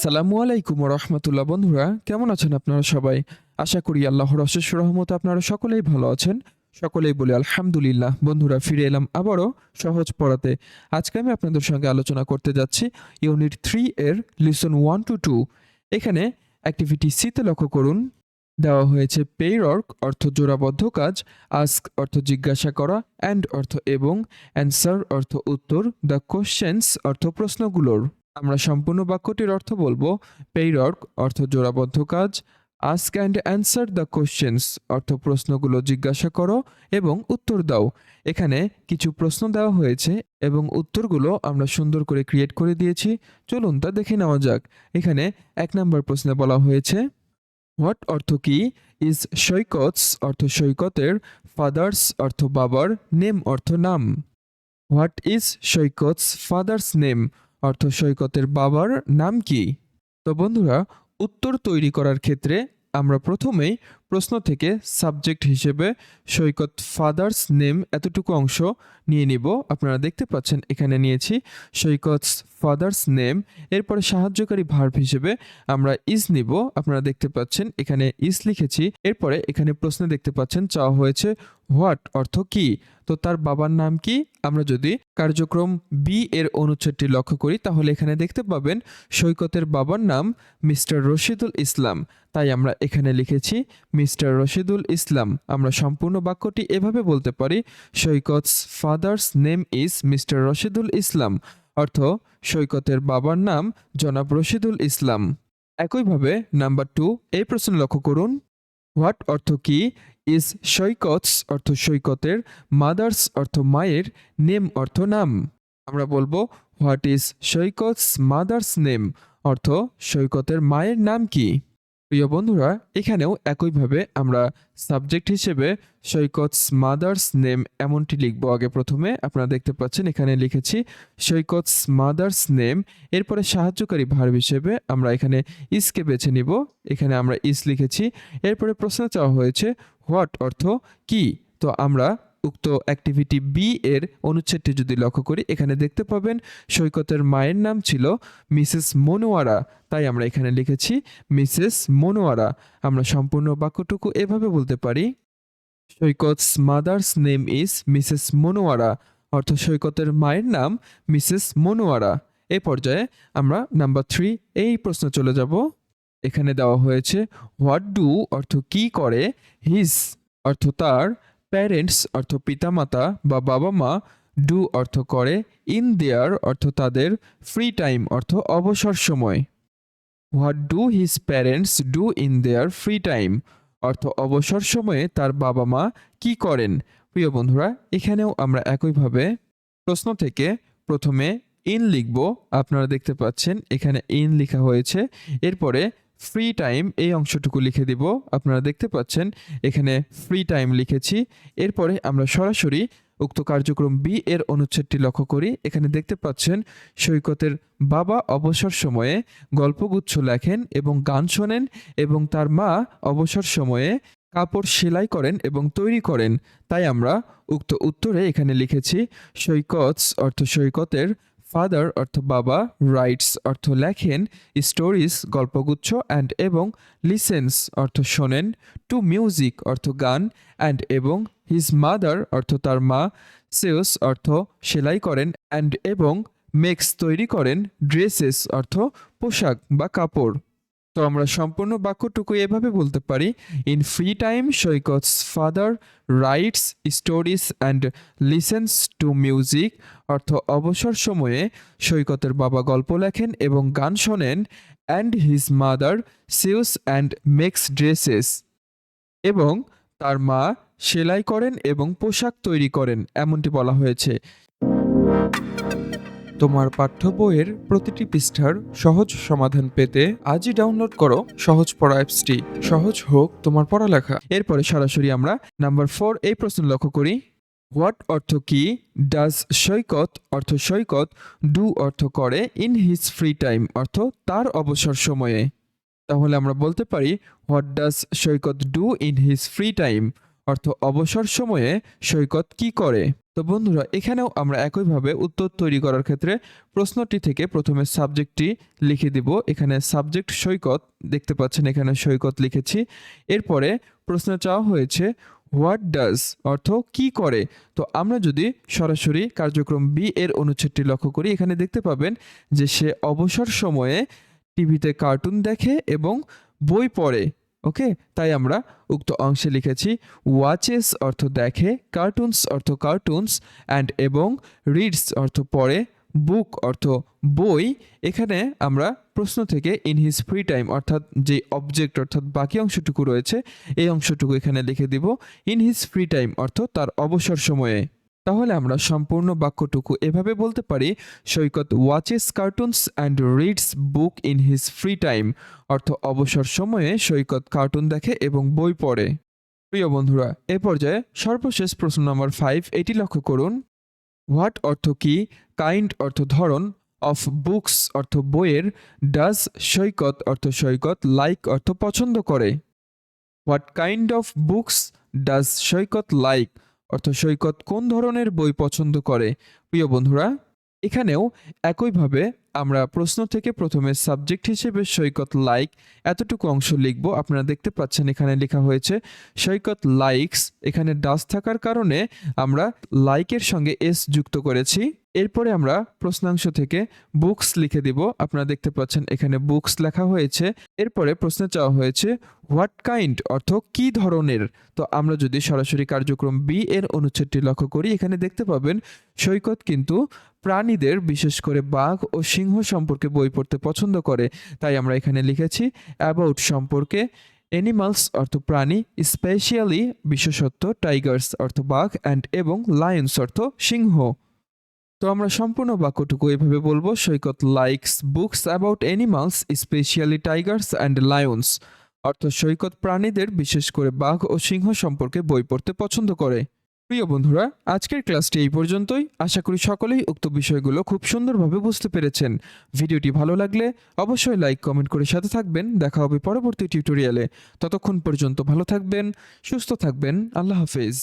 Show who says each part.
Speaker 1: সালামু আলাইকুম রহমতুল্লাহ, বন্ধুরা। কেমন আছেন আপনারা সবাই? আশা করি আল্লাহর অশেষ রহমত আপনারা সকলেই ভালো আছেন। সকলেই বলি আলহামদুলিল্লাহ, বন্ধুরা, ফিরে এলাম আবারও সহজ পড়াতে। আজকে আমি আপনাদের সঙ্গে আলোচনা করতে যাচ্ছি ইউনিট থ্রি এর লিসন ওয়ান টু টু। এখানে অ্যাক্টিভিটি সিতে লক্ষ্য করুন। দেওয়া হয়েছে পেইরর্ক অর্থ জোড়াবদ্ধ কাজ আস্ক অর্থ জিজ্ঞাসা করা অ্যান্ড অর্থ এবং অ্যান্সার অর্থ উত্তর দ্য কোশ্চেন্স অর্থ প্রশ্নগুলোর। আমরা সম্পূর্ণ বাক্যটির অর্থ বলব পেইরর্ক অর্থ জোড়াবদ্ধ কাজ ask and answer the questions অর্থ প্রশ্নগুলো জিজ্ঞাসা করো এবং উত্তর দাও। এখানে কিছু প্রশ্ন দেওয়া হয়েছে এবং উত্তরগুলো আমরা সুন্দর করে ক্রিয়েট করে দিয়েছি। চলুন তা দেখে নেওয়া যাক। এখানে এক নম্বর প্রশ্নে বলা হয়েছে হোয়াট অর্থ কি? ইজ সৈকতস অর্থ সৈকতের ফাদার্স অর্থ বাবার নেম অর্থ নাম। What is Saikat's father's name অর্থ সৈকতের বাবার নাম কি? তো বন্ধুরা উত্তর তৈরি করার ক্ষেত্রে আমরা প্রথমেই প্রশ্ন থেকে সাবজেক্ট হিসেবে সৈকত ফাদার্স নেম এতটুকু অংশ নিয়ে নিব। আপনারা দেখতে পাচ্ছেন, এখানে নিয়েছি সৈকত ফাদার্স নেম। এরপরে সাহায্যকারী ভার্ব হিসেবে আমরা ইজ নিব। আপনারা দেখতে পাচ্ছেন, এখানে ইজ লিখেছি। এরপরে এখানে প্রশ্নে দেখতে পাচ্ছেন, চাওয়া হয়েছে হোয়াট অর্থ কি? তো তার বাবার নাম কি? আমরা যদি কার্যক্রম বি এর অনুচ্ছেদটি লক্ষ্য করি, তাহলে এখানে দেখতে পাবেন সৈকতের বাবার নাম মিস্টার রশিদুল ইসলাম। তাই আমরা এখানে লিখেছি মিস্টার রশিদুল ইসলাম। আমরা সম্পূর্ণ বাক্যটি এভাবে বলতে পারি, Saikat's father's name is Mr Rashidul Islam, অর্থ সৈকতের বাবার নাম জনাব রশিদুল ইসলাম। একইভাবে নাম্বার টু, এই প্রশ্ন লক্ষ্য করুন। হোয়াট অর্থ কি? ইজ সৈকতস অর্থ সৈকতের, মাদার্স অর্থ মায়ের, নেম অর্থ নাম। আমরা বলব, what is Saikat's mother's name? অর্থ সৈকতের মায়ের নাম কি? প্রিয় বন্ধুরা, এখানেও একইভাবে আমরা সাবজেক্ট হিসেবে সৈকতস মাদার্স নেম এমনটি লিখব। আগে প্রথমে আপনারা দেখতে পাচ্ছেন, এখানে লিখেছি সৈকতস মাদার্স নেম এরপরে সাহায্যকারী ভার্ব হিসেবে আমরা এখানে ইসকে বেছে নিব। এখানে আমরা ইস লিখেছি। এরপরে প্রশ্ন চাওয়া হয়েছে হোয়াট অর্থ কি? তো আমরা উক্ত অ্যাক্টিভিটি বি এর অনুচ্ছেদটি যদি লক্ষ্য করি, এখানে দেখতে পাবেন সৈকতের মায়ের নাম ছিল মিসেস মনোয়ারা। তাই আমরা এখানে লিখেছি মিসেস মনোয়ারা। আমরা সম্পূর্ণ বাক্যটুকু এভাবে বলতে পারি। Saikat's mother's name is Mrs Monowara, অর্থ সৈকতের মায়ের নাম মিসেস মনোয়ারা। এ পর্যায়ে আমরা নাম্বার থ্রি এই প্রশ্ন চলে যাব। এখানে দেওয়া হয়েছে হোয়াট ডু অর্থ কি করে? হিজ অর্থ তার। প্যারেন্টস অর্থ পিতামাতা বা বাবা মা ডু অর্থ করে ইন দেয়ার অর্থ তাদের ফ্রি টাইম অর্থ অবসর সময়। What do his parents do in their free time অর্থ অবসর সময়ে তার বাবা মা কি করেন? প্রিয় বন্ধুরা, এখানেও আমরা একইভাবে প্রশ্ন থেকে প্রথমে ইন লিখব। আপনারা দেখতে পাচ্ছেন, এখানে ইন লেখা হয়েছে। এরপরে ফ্রি টাইম এই অংশটুকু লিখে দিব। আপনারা দেখতে পাচ্ছেন, এখানে ফ্রি টাইম লিখেছি। এরপরে আমরা সরাসরি উক্ত কার্যক্রম বি এর অনুচ্ছেদটি লক্ষ্য করি। এখানে দেখতে পাচ্ছেন, সৈকতের বাবা অবসর সময়ে গল্পগুচ্ছ লেখেন এবং গান শোনেন এবং তার মা অবসর সময়ে কাপড় সেলাই করেন এবং তৈরি করেন। তাই আমরা উক্ত উত্তরে এখানে লিখেছি সৈকতস অর্থ সৈকতের ফাদার অর্থ বাবা রাইটস অর্থ লেখেন স্টোরিজ গল্পগুচ্ছ অ্যান্ড এবং লিসেন্স অর্থ শোনেন টু মিউজিক অর্থ গান অ্যান্ড এবং হিজ মাদার অর্থ তার মা সেলস অর্থ সেলাই করেন অ্যান্ড এবং মেক্স তৈরি করেন ড্রেসেস অর্থ পোশাক বা কাপড়। তো আমরা সম্পূর্ণ বাক্যটুকু এভাবে বলতে পারি। In free time Saikat's father writes stories and listens to music অর্থ, অবসর সময়ে সৈকতের বাবা গল্প লেখেন এবং গান শোনেন and his mother sews and makes dresses এবং তার মা সেলাই করেন এবং পোশাক তৈরি করেন, এমনটি বলা হয়েছে। তোমার পাঠ্য বইয়ের প্রতিটি পৃষ্ঠার সহজ সমাধান পেতে আজই ডাউনলোড করো সহজ পড়া অ্যাপসটি। সহজ হোক তোমার পড়ালেখা। এরপরে সরাসরি আমরা নাম্বার ফোর এই প্রশ্ন লক্ষ্য করি। হোয়াট অর্থ কি? ডাজ সৈকত অর্থ সৈকত? ডু অর্থ করে ইন হিজ ফ্রি টাইম অর্থ তার অবসর সময়ে। তাহলে আমরা বলতে পারি what does Saikat do in his free time অর্থ অবসর সময়ে সৈকত কি করে? তো বন্ধুরা, এখানেও আমরা একইভাবে উত্তর তৈরি করার ক্ষেত্রে প্রশ্নটি থেকে প্রথমে সাবজেক্টটি লিখে দিব। এখানে সাবজেক্ট সৈকত দেখতে পাচ্ছেন, এখানে সৈকত লিখেছি। এরপরে প্রশ্ন চাওয়া হয়েছে, হোয়াট ডাজ? অর্থ কি করে? তো আমরা যদি সরাসরি কার্যক্রম বি এর অনুচ্ছেদটি লক্ষ্য করি, এখানে দেখতে পাবেন যে সে অবসর সময়ে টিভিতে কার্টুন দেখে এবং বই পড়ে। ওকে তাই আমরা উক্ত অংশে লিখেছি ওয়াচেস অর্থ দেখে কার্টুনস অর্থ কার্টুনস অ্যান্ড এবং রিডস অর্থ পড়ে বুক অর্থ বই। এখানে আমরা প্রশ্ন থেকে ইন হিজ ফ্রি টাইম অর্থাৎ যে অবজেক্ট অর্থাৎ বাকি অংশটুকু রয়েছে, এই অংশটুকু এখানে লিখে দিব ইন হিজ ফ্রি টাইম অর্থ তার অবসর সময়ে। তাহলে আমরা সম্পূর্ণ বাক্যটুকু এভাবে বলতে পারি, Saikat watches cartoons and reads book in his free time অর্থ অবসর সময়ে সৈকত কার্টুন দেখে এবং বই পড়ে। প্রিয় বন্ধুরা, এ পর্যায়ে সর্বশেষ প্রশ্ন নম্বর ফাইভ এটি লক্ষ্য করুন। হোয়াট অর্থ কি? কাইন্ড অর্থ ধরন। অফ বুকস অর্থ বইয়ের। ডাজ সৈকত অর্থ সৈকত? লাইক অর্থ পছন্দ করে। What kind of books does Saikat like অর্থ সৈকত কোন ধরনের বই পছন্দ করে? প্রিয় বন্ধুরা, এখানেও একইভাবে আমরা প্রশ্ন থেকে প্রথমে সাবজেক্ট হিসেবে সৈকত লাইক এতটুকু অংশ লিখব। আপনারা দেখতে পাচ্ছেন এখানে লেখা হয়েছে, সৈকত লাইকস এখানে ডাস থাকার কারণে আমরা লাইকের সঙ্গে এস যুক্ত করেছি। এরপরে আমরা প্রশ্নাংশ থেকে বুকস লিখে দিব। আপনারা দেখতে পাচ্ছেন এখানে বুকস লেখা হয়েছে। এরপরে প্রশ্নে চাওয়া হয়েছে হোয়াট কাইন্ড অর্থ কি ধরনের? তো আমরা যদি সরাসরি কার্যক্রম বি এর অনুচ্ছেদটি লক্ষ্য করি, এখানে দেখতে পাবেন, সৈকত কিন্তু প্রাণীদের, বিশেষ করে বাঘ ও সিংহ সম্পর্কে বই পড়তে পছন্দ করে। তাই আমরা এখানে লিখেছি অ্যাবাউট সম্পর্কে অ্যানিমালস অর্থ প্রাণী স্পেশালি বিশেষত্ব টাইগার্স অর্থ বাঘ অ্যান্ড এবং লায়ন্স অর্থ সিংহ। তো আমরা সম্পূর্ণ বাক্যটুকু এভাবে বলব। Saikat likes books about animals specially tigers and lions অর্থ সৈকত প্রাণীদের বিশেষ করে বাঘ ও সিংহ সম্পর্কে বই পড়তে পছন্দ করে। প্রিয় বন্ধুরা, আজকের ক্লাসটি এই পর্যন্তই। আশা করি সকলেই উক্ত বিষয়গুলো খুব সুন্দরভাবে বুঝতে পেরেছেন। ভিডিওটি ভালো লাগলে অবশ্যই লাইক কমেন্ট করে সাথে থাকবেন। দেখা হবে পরবর্তী টিউটোরিয়ালে ততক্ষণ পর্যন্ত ভালো থাকবেন, সুস্থ থাকবেন। আল্লাহ হাফেজ।